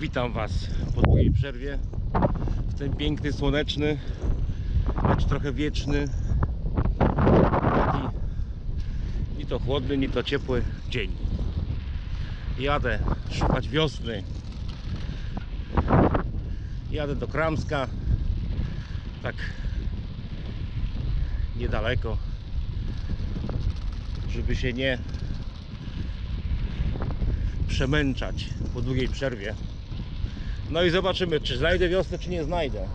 Witam Was po długiej przerwie w ten piękny, słoneczny, lecz trochę wieczny, taki ni to chłodny, ni to ciepły dzień. Jadę szukać wiosny. Jadę do Kramska, tak niedaleko, żeby się nie przemęczać po długiej przerwie. No i zobaczymy, czy znajdę wiosnę, czy nie znajdę.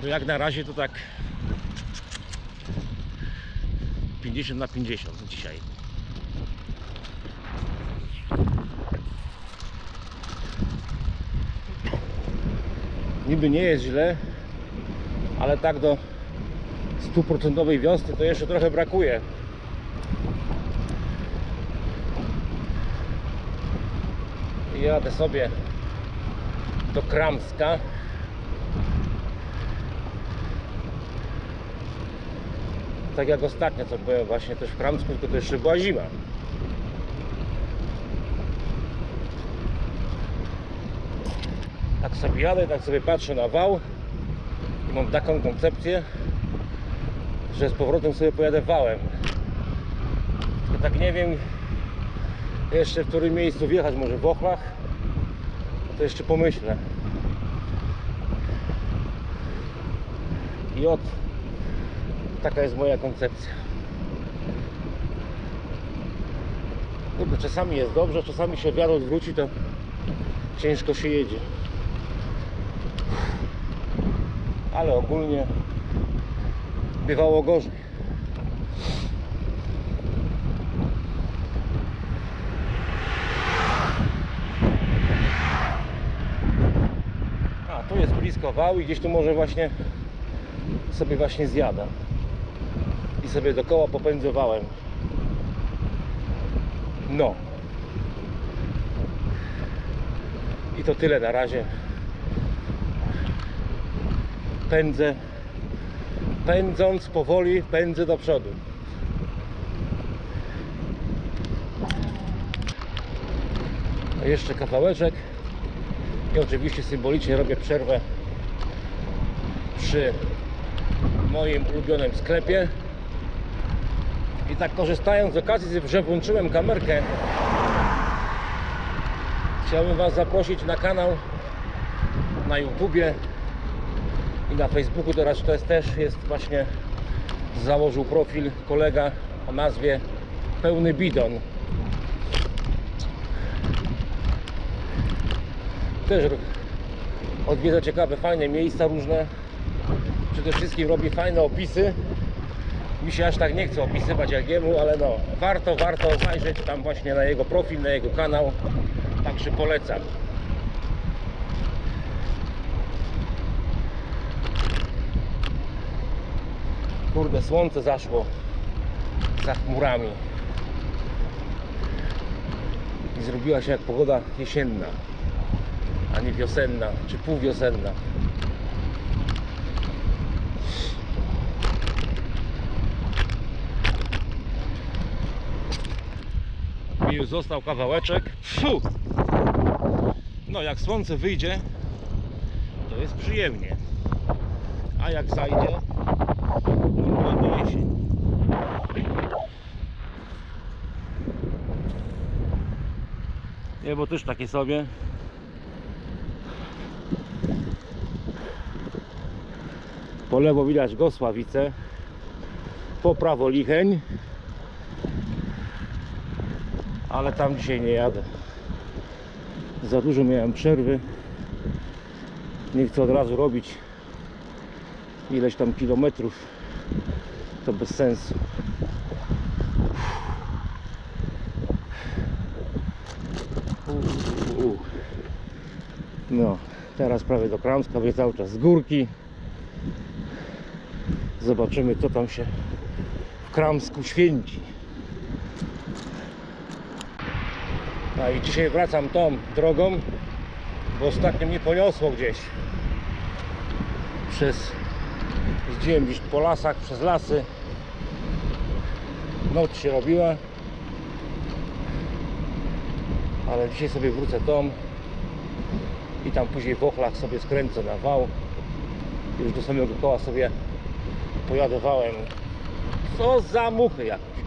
Bo jak na razie to tak 50 na 50 dzisiaj. Niby nie jest źle, ale tak do stuprocentowej wiosny to jeszcze trochę brakuje. Jadę sobie do Kramska. Tak jak ostatnio, co byłem właśnie też w Kramsku, tylko to jeszcze była zima. Tak sobie jadę, tak sobie patrzę na wał i mam taką koncepcję, że z powrotem sobie pojadę wałem. Tylko tak nie wiem jeszcze w którym miejscu wjechać, może w Ochlach, to jeszcze pomyślę. Od taka jest moja koncepcja. Kurde, czasami jest dobrze, czasami się wiatr odwróci, to ciężko się jedzie. Ale ogólnie bywało gorzej. A, i gdzieś tu może właśnie sobie właśnie zjada. I sobie dookoła popędzę wałem. No. I to tyle na razie. Pędzę. Pędząc powoli, pędzę do przodu. Jeszcze kawałeczek. I oczywiście symbolicznie robię przerwę przy moim ulubionym sklepie. I tak korzystając z okazji, że włączyłem kamerkę, chciałbym Was zaprosić na kanał na YouTubie i na Facebooku. Teraz to jest też jest właśnie założył profil kolega o nazwie Pełny Bidon. też odwiedza ciekawe, fajne miejsca różne. Przede wszystkim robi fajne opisy. Mi się aż tak nie chce opisywać jak jemu, ale no warto, warto zajrzeć tam właśnie na jego profil, na jego kanał. Także polecam. Kurde, słońce zaszło za chmurami. I zrobiła się jak pogoda jesienna a nie wiosenna, czy półwiosenna. Już został kawałeczek. Fu! No jak słońce wyjdzie, to jest przyjemnie. A jak zajdzie, normalnie jesień. Niebo też takie sobie. Po lewo widać Gosławice, po prawo Licheń, ale tam dzisiaj nie jadę. Za dużo miałem przerwy. Nie chcę od razu robić ileś tam kilometrów. To bez sensu. No, teraz prawie do Kramska, wie cały czas z górki. Zobaczymy co tam się w Kramsku święci. No i dzisiaj wracam tą drogą, bo ostatnio mnie poniosło gdzieś. Przez jeździłem gdzieś po lasach, przez lasy. Noc się robiła. Ale dzisiaj sobie wrócę dom i tam później w ochlach sobie skręcę na wał. Już do samego koła sobie pojadę wałem. Co za muchy jakieś.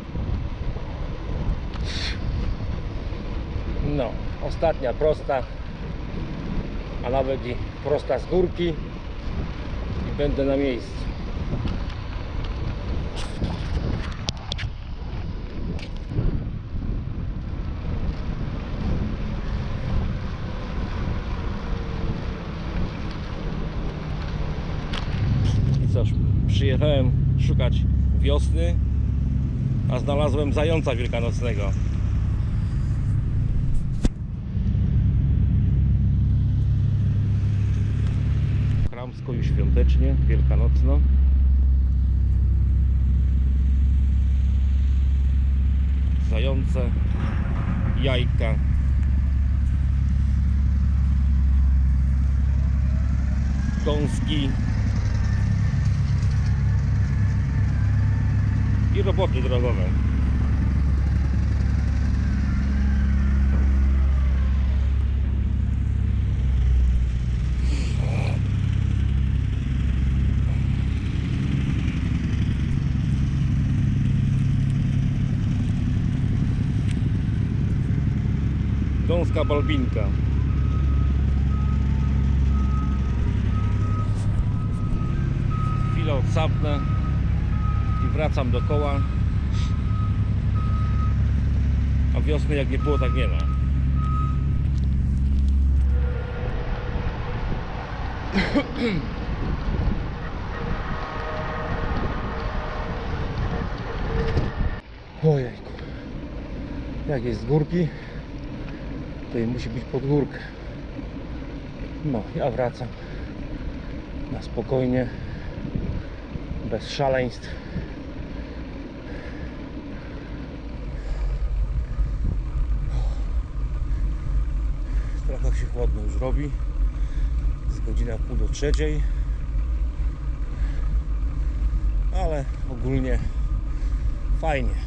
No, ostatnia prosta, a nawet i prosta z górki i będę na miejscu. I przyjechałem szukać wiosny, a znalazłem zająca wielkanocnego. I świątecznie, wielkanocno. Zające, jajka. Gąski. I roboty drogowe. Gąska balbinka. Chwilę odsapnę i wracam do koła. A wiosny jak nie było, tak nie ma. Ojejku. Jak jest z górki, i musi być pod górkę. No, ja wracam na spokojnie, bez szaleństw. Trochę się chłodno już robi. Jest godzina pół do trzeciej. Ale ogólnie fajnie.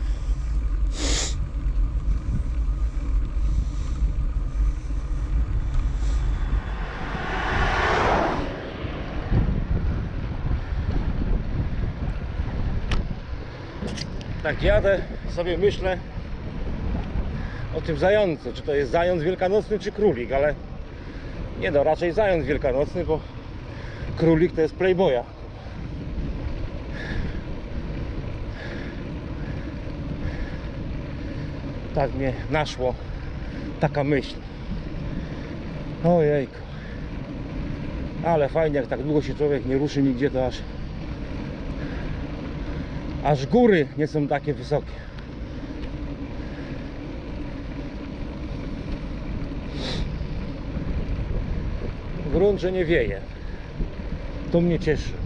Tak jadę, sobie myślę o tym zającu, czy to jest zając wielkanocny, czy królik, ale nie no, raczej zając wielkanocny, bo królik to jest playboya. Tak mnie naszło taka myśl. Ojejku. Ale fajnie, jak tak długo się człowiek nie ruszy nigdzie, to aż aż góry nie są takie wysokie. Grunt, że nie wieje. To mnie cieszy.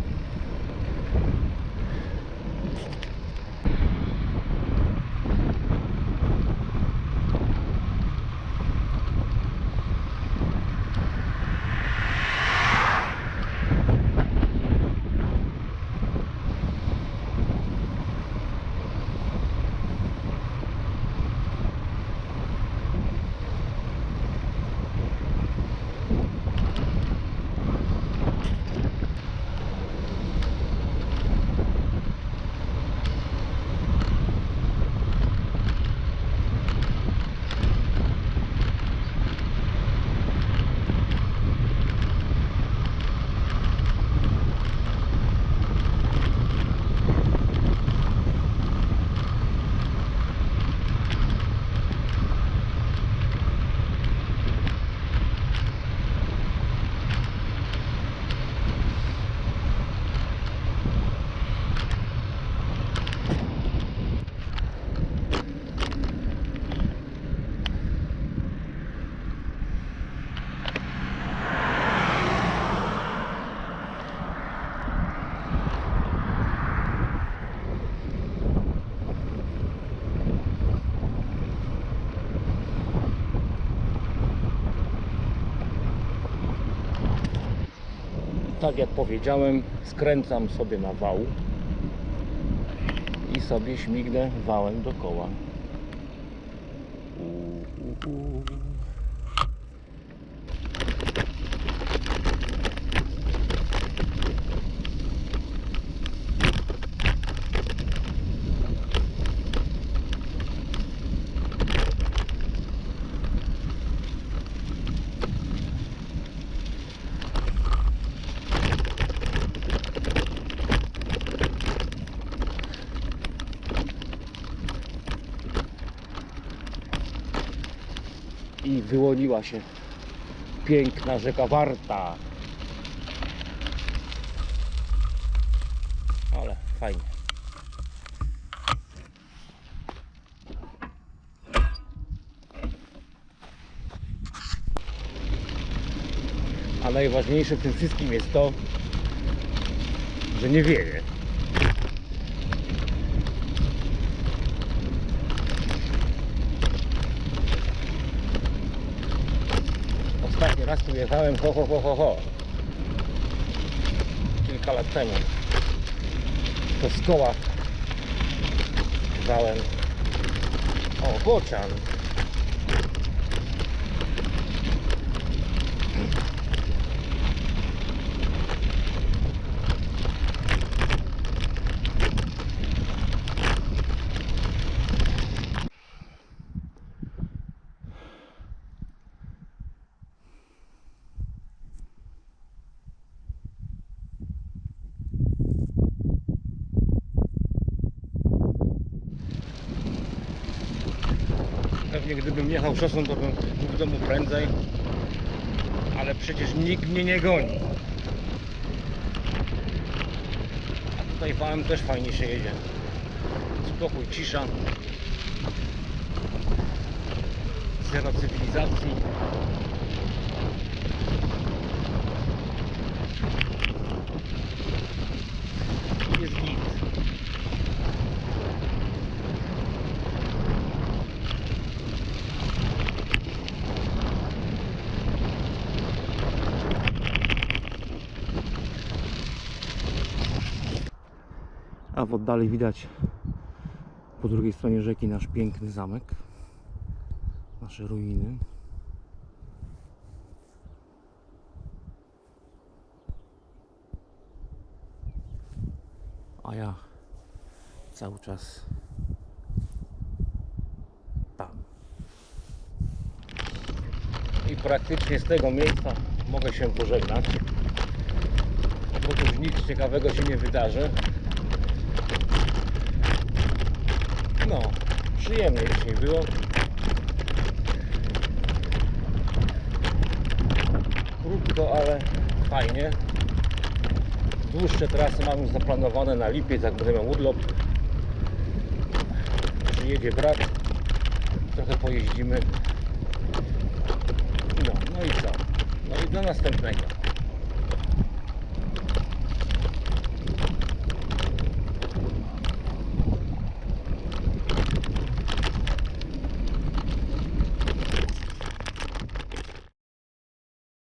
Tak jak powiedziałem, skręcam sobie na wał i sobie śmignę wałem dookoła. U, wyłoniła się piękna rzeka Warta. Ale fajnie. A najważniejsze w tym wszystkim jest to, że nie wieje. Raz tu jechałem ho ho ho ho ho. Kilka lat temu. To z koła dałem. O, bocian. Jechał szosą, to bym był w domu prędzej. Ale przecież nikt mnie nie goni. A tutaj wałem też fajnie się jedzie. Spokój, cisza. Zero cywilizacji. Jest git. A w oddali widać po drugiej stronie rzeki nasz piękny zamek. Nasze ruiny. A ja cały czas tam. I praktycznie z tego miejsca mogę się pożegnać. Bo tu nic ciekawego się nie wydarzy. No, przyjemnie dzisiaj było. Krótko, ale fajnie. Dłuższe trasy mam już zaplanowane na lipiec, jak będę miał urlop. Przyjedzie brat, trochę pojeździmy. No, no i co? No i do następnego.